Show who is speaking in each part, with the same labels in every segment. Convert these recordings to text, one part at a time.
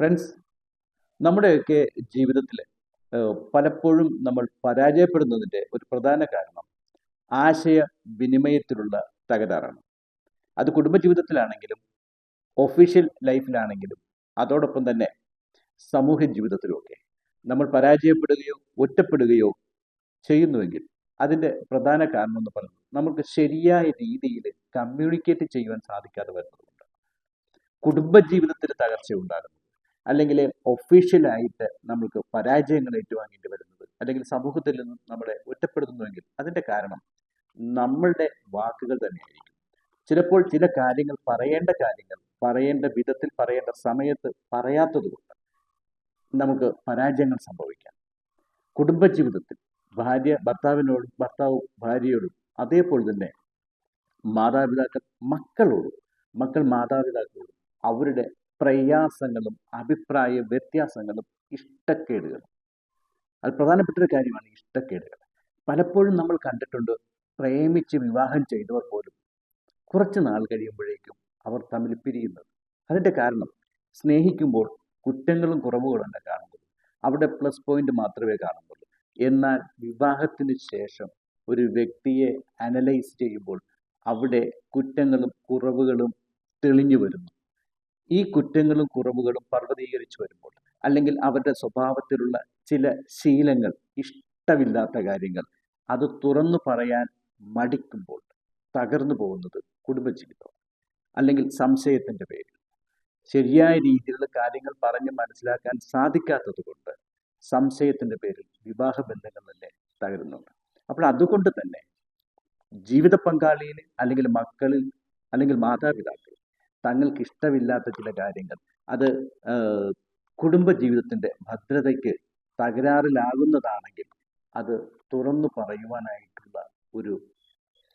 Speaker 1: Friends നമ്മുടെയൊക്കെ ജീവിതത്തിൽ പലപ്പോഴും നമ്മൾ പരാജയപ്പെടുന്നതിന്റെ ഒരു പ്രധാന കാരണം ആശയ വിനിമയത്തിലുള്ള തകരാറാണ്. അത് കുടുംബജീവിതത്തിലാണെങ്കിലും ഒഫീഷ്യൽ ലൈഫിലാണെങ്കിലും അതോടൊപ്പം തന്നെ സമൂഹ ജീവിതത്തിലുമൊക്കെ നമ്മൾ പരാജയപ്പെടുകയോ ഒറ്റപ്പെടുകയോ ചെയ്യുന്നുവെങ്കിൽ അതിന്റെ പ്രധാന കാരണം എന്ന് പറയുന്നത് നമുക്ക് ശരിയായ രീതിയിൽ കമ്മ്യൂണിക്കേറ്റ് ചെയ്യുവാൻ സാധിക്കാതെ വരുന്നതുകൊണ്ട്. കുടുംബജീവിതത്തിൽ തകർച്ച ഉണ്ടാകുന്നത് അല്ലെങ്കിൽ ഒഫീഷ്യലായിട്ട് നമ്മൾക്ക് പരാജയങ്ങൾ ഏറ്റുവാങ്ങേണ്ടി വരുന്നത് അല്ലെങ്കിൽ സമൂഹത്തിൽ നിന്നും നമ്മളെ ഒറ്റപ്പെടുത്തുന്നുവെങ്കിൽ അതിന്റെ കാരണം നമ്മളുടെ വാക്കുകൾ തന്നെയായിരിക്കും. ചിലപ്പോൾ ചില കാര്യങ്ങൾ പറയേണ്ട കാര്യങ്ങൾ പറയേണ്ട വിധത്തിൽ പറയേണ്ട സമയത്ത് പറയാത്തത് കൊണ്ട് നമുക്ക് പരാജയങ്ങൾ സംഭവിക്കാം. കുടുംബജീവിതത്തിൽ ഭാര്യ ഭർത്താവിനോടും ഭർത്താവ് ഭാര്യയോടും അതേപോലെ തന്നെ മാതാപിതാക്കൾ മക്കളോടും മക്കൾ മാതാപിതാക്കളോടും അവരുടെ പ്രയാസങ്ങളും അഭിപ്രായ വ്യത്യാസങ്ങളും ഇഷ്ടക്കേടുകൾ അത് പ്രധാനപ്പെട്ട ഒരു കാര്യമാണ് ഇഷ്ടക്കേടുകൾ. പലപ്പോഴും നമ്മൾ കണ്ടിട്ടുണ്ട് പ്രേമിച്ച് വിവാഹം ചെയ്തവർ പോലും കുറച്ച് നാൾ കഴിയുമ്പോഴേക്കും അവർ തമ്മിൽ പിരിയുന്നത്. അതിന്റെ കാരണം സ്നേഹിക്കുമ്പോൾ കുറ്റങ്ങളും കുറവുകളും തന്നെ കാണുന്നുള്ളൂ അവിടെ പ്ലസ് പോയിന്റ് മാത്രമേ കാണുന്നുള്ളൂ. എന്നാൽ വിവാഹത്തിന് ശേഷം ഒരു വ്യക്തിയെ അനലൈസ് ചെയ്യുമ്പോൾ അവിടെ കുറ്റങ്ങളും കുറവുകളും തെളിഞ്ഞു വരുന്നു. ഈ കുറ്റങ്ങളും കുറവുകളും പർവതീകരിച്ചു വരുമ്പോൾ അല്ലെങ്കിൽ അവരുടെ സ്വഭാവത്തിലുള്ള ചില ശീലങ്ങൾ ഇഷ്ടമില്ലാത്ത കാര്യങ്ങൾ അത് തുറന്നു പറയാൻ മടിക്കുമ്പോൾ തകർന്നു പോകുന്നത് കുടുംബജീവിതം അല്ലെങ്കിൽ സംശയത്തിന്റെ പേരിൽ. ശരിയായ രീതിയിലുള്ള കാര്യങ്ങൾ പറഞ്ഞ് മനസ്സിലാക്കാൻ സാധിക്കാത്തത് കൊണ്ട് സംശയത്തിന്റെ പേരിൽ വിവാഹ ബന്ധങ്ങൾ തന്നെ തകരുന്നുണ്ട്. അപ്പോൾ അതുകൊണ്ട് തന്നെ ജീവിത പങ്കാളിയിൽ അല്ലെങ്കിൽ മക്കളിൽ അല്ലെങ്കിൽ മാതാപിതാക്കളിൽ തങ്ങൾക്ക് ഇഷ്ടമില്ലാത്ത ചില കാര്യങ്ങൾ. അത് കുടുംബ ജീവിതത്തിന്റെ ഭദ്രതയ്ക്ക് തകരാറിലാകുന്നതാണെങ്കിൽ അത് തുറന്നു പറയുവാനായിട്ടുള്ള ഒരു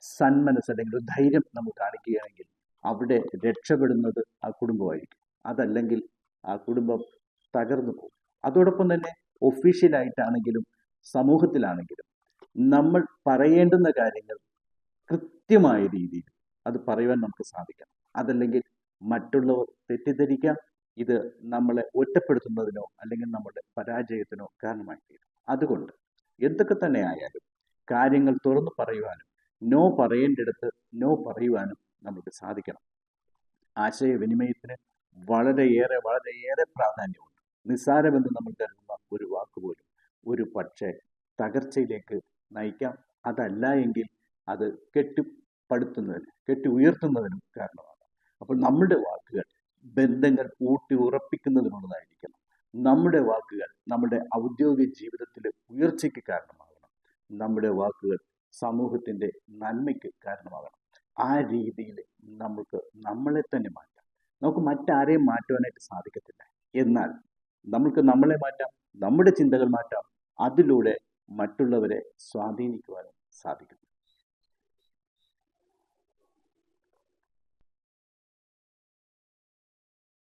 Speaker 1: സന്മനസ് അല്ലെങ്കിൽ ഒരു ധൈര്യം നമ്മൾ കാണിക്കുകയാണെങ്കിൽ അവിടെ രക്ഷപ്പെടുന്നത് ആ കുടുംബമായിരിക്കും. അതല്ലെങ്കിൽ ആ കുടുംബം തകർന്നു പോകും. അതോടൊപ്പം തന്നെ ഒഫീഷ്യലായിട്ടാണെങ്കിലും സമൂഹത്തിലാണെങ്കിലും നമ്മൾ പറയേണ്ടുന്ന കാര്യങ്ങൾ കൃത്യമായ രീതിയിൽ അത് പറയുവാൻ നമുക്ക് സാധിക്കണം. അതല്ലെങ്കിൽ മറ്റുള്ളവർ തെറ്റിദ്ധരിക്കാം. ഇത് നമ്മളെ ഒറ്റപ്പെടുത്തുന്നതിനോ അല്ലെങ്കിൽ നമ്മുടെ പരാജയത്തിനോ കാരണമായി തീരും അതുകൊണ്ട് എന്തൊക്കെ തന്നെ ആയാലും കാര്യങ്ങൾ തുറന്നു പറയുവാനും നോ പറയേണ്ടിടത്ത് നോ പറയുവാനും നമുക്ക് സാധിക്കണം. ആശയവിനിമയത്തിന് വളരെയേറെ വളരെയേറെ പ്രാധാന്യമുണ്ട്. നിസ്സാരമെന്ന് നമ്മൾ കരുതുന്ന ഒരു വാക്ക് പോലും ഒരു പക്ഷേ തകർച്ചയിലേക്ക് നയിക്കാം. അതല്ല എങ്കിൽ അത് കെട്ടിപ്പടുത്തുന്നതിന് കെട്ടി ഉയർത്തുന്നതിനും കാരണമാണ് അപ്പോൾ നമ്മുടെ വാക്കുകൾ ബന്ധങ്ങൾ ഊട്ടി ഉറപ്പിക്കുന്നതിനുള്ളതായിരിക്കണം നമ്മുടെ വാക്കുകൾ നമ്മുടെ ഔദ്യോഗിക ജീവിതത്തിലെ ഉയർച്ചയ്ക്ക് കാരണമാകണം. നമ്മുടെ വാക്കുകൾ സമൂഹത്തിന്റെ നന്മയ്ക്ക് കാരണമാകണം. ആ രീതിയിൽ നമുക്ക് നമ്മളെ തന്നെ മാറ്റാം. നമുക്ക് മറ്റാരെയും മാറ്റുവാനായിട്ട് സാധിക്കത്തില്ല. എന്നാൽ നമുക്ക് നമ്മളെ മാറ്റാം നമ്മുടെ ചിന്തകൾ മാറ്റാം. അതിലൂടെ മറ്റുള്ളവരെ സ്വാധീനിക്കുവാനും സാധിക്കും.